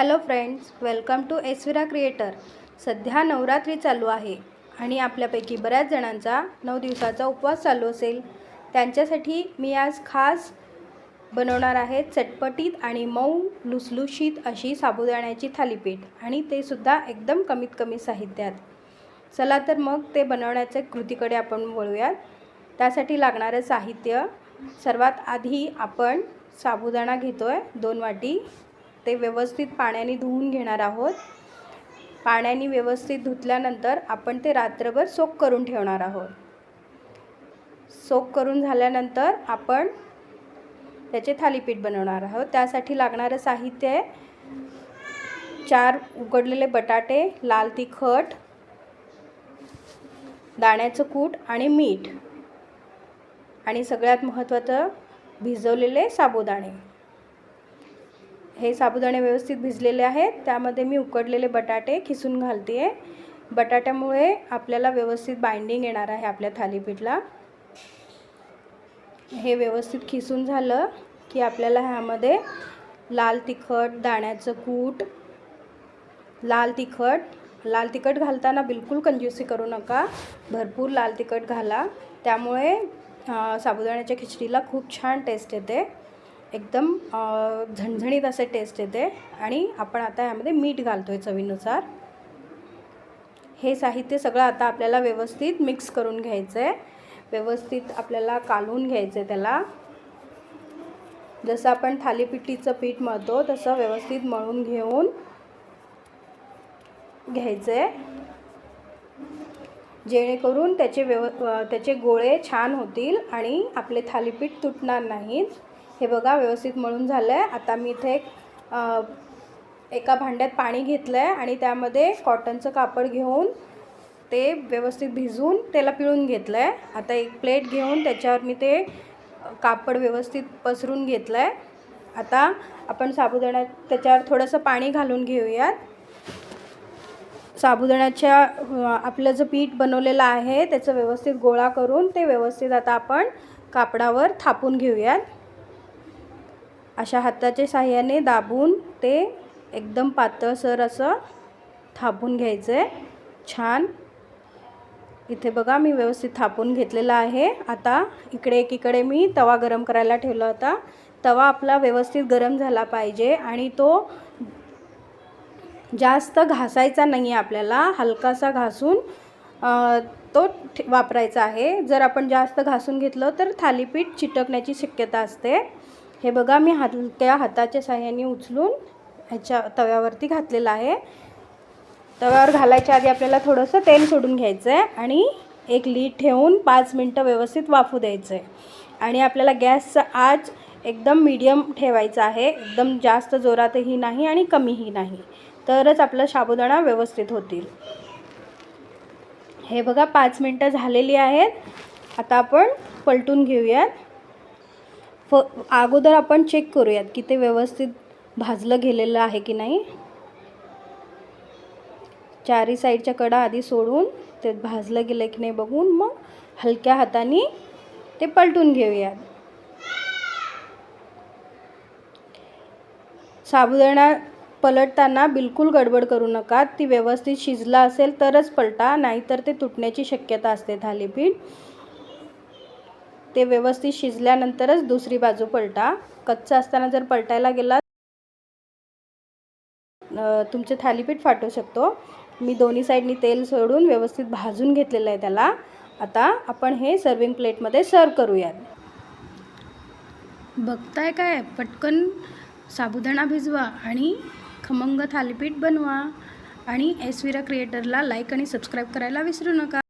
Hello friends welcome to Esvira creator सध्या नवरात्री चालू आहे आणि आपल्यापैकी बऱ्याच जणांचा नऊ दिवसाचा उपवास चालू असेल. त्यांच्यासाठी मी आज खास बनवणार आहे चटपटीत आणि मऊ लुसलुशीत अशी साबुदाण्याची थालीपीठ आणि ते सुद्धा एकदम कमीत कमी साहित्यात. चला तर मग ते बनवण्याच्या कृतीकडे आपण वळूयात. त्यासाठी लागणारं साहित्य सर्वात आधी आपण साबुदाणा घेतो आहे दोन वाटी. ते व्यवस्थित पाण्याने धुवून घेणार आहोत. पाण्याने व्यवस्थित धुतल्यानंतर आपण ते रात्रभर सोक करून ठेवणार आहोत. सोक करून झाल्यानंतर आपण त्याचे थालीपीठ बनवणार आहोत. त्यासाठी लागणारं साहित्य आहे. चार उकडलेले बटाटे लाल तिखट दाण्याचं कूट आणि मीठ आणि सगळ्यात महत्त्वाचं भिजवलेले साबुदाणे. हे साबुदाणे व्यवस्थित भिजलेले आहेत. त्यामध्ये मी उकडलेले बटाटे खिसून घालते आहे बटाट्यामुळे आपल्याला व्यवस्थित बाइंडिंग येणार आहे आपल्या थालीपीठला. हे व्यवस्थित खिसून झालं की आपल्याला ह्यामध्ये लाल तिखट दाण्याचं कूट लाल तिखट लाल तिखट घालताना बिलकुल कंज्युसी करू नका. भरपूर लाल तिखट घाला. त्यामुळे साबुदाण्याच्या खिचडीला खूप छान टेस्ट येते. एकदम झणझणीत असे टेस्ट येते. आणि आपण आता यामध्ये मीठ घालतो आहे चवीनुसार. हे साहित्य सगळं आता आपल्याला व्यवस्थित मिक्स करून घ्यायचं आहे व्यवस्थित आपल्याला कालवून घ्यायचं आहे त्याला. जसं आपण थालीपीठीचं पीठ मळतो तसं व्यवस्थित मळून घेऊन घ्यायचं आहे जेणेकरून त्याचे व्यव त्याचे गोळे छान होतील आणि आपले थालीपीठ तुटणार नाहीत. हे बघा व्यवस्थित मळून झालं आहे आता मी इथे एक एका भांड्यात पाणी घेतलं आहे आणि त्यामध्ये कॉटनचं कापड घेऊन ते व्यवस्थित भिजवून त्याला पिळून घेतलं आहे आता एक प्लेट घेऊन त्याच्यावर मी ते कापड व्यवस्थित पसरून घेतलं आहे आता आपण साबुदाणा त्याच्यावर थोडंसं पाणी घालून घेऊयात. साबुदाण्याच्या आपलं जे पीठ बनवलेलं आहे त्याचं व्यवस्थित गोळा करून ते व्यवस्थित आता आपण कापडावर थापून घेऊयात. अशा हाताच्या साह्याने दाबून ते एकदम पातळसर असं थापून घ्यायचं आहे छान. इथे बघा मी व्यवस्थित थापून घेतलेला आहे. आता इकडे एकीकडे मी तवा गरम करायला ठेवला होता. तवा आपला व्यवस्थित गरम झाला पाहिजे आणि तो जास्त घासायचा नाही आहे आपल्याला. हलकासा घासून तो वापरायचा आहे. जर आपण जास्त घासून घेतलं तर थालीपीठ चिटकण्याची शक्यता असते. हे बघा मी हलक्या हाताच्या साह्याने उचलून ह्याच्या तव्यावरती घातलेलं आहे. तव्यावर घालायच्या आधी आपल्याला थोडंसं तेल सोडून घ्यायचं आहे आणि एक लीड ठेवून पाच मिनटं व्यवस्थित वाफू द्यायचं आहे आणि आपल्याला गॅसचा आज एकदम मीडियम ठेवायचा आहे. एकदम जास्त जोरातही नाही आणि कमीही नाही. तरच आपलं साबुदाणा व्यवस्थित होतील. हे बघा पाच मिनटं झालेली आहेत. आता आपण पलटून घेऊयात. फ अगोदर आपण चेक करूयात की ते व्यवस्थित भाजलं गेलेलं आहे की नाही. चारी साईडच्या कडा आधी सोडून ते भाजलं गेलं की नाही बघून मग हलक्या हाताने ते पलटून घेऊयात. साबुदाणा पलटताना बिलकुल गडबड करू नका. ती व्यवस्थित शिजला असेल तरच पलटा नाहीतर ते तुटण्याची शक्यता असते थालीपीठ. ते व्यवस्थित शिजल्यानंतरच दुसरी बाजू पलटा. कच्चं असताना जर पलटायला गेला तुमचे थालीपीठ फाटू शकतो. मी दोन्ही साईडनी तेल सोडून व्यवस्थित भाजून घेतलेलं आहे त्याला. आता आपण हे सर्विंग प्लेटमध्ये सर्व करूयात. बघताय काय? पटकन साबुदाणा भिजवा आणि खमंग थालीपीठ बनवा. आणि एसविरा क्रिएटरला लाईक आणि सबस्क्राईब करायला विसरू नका.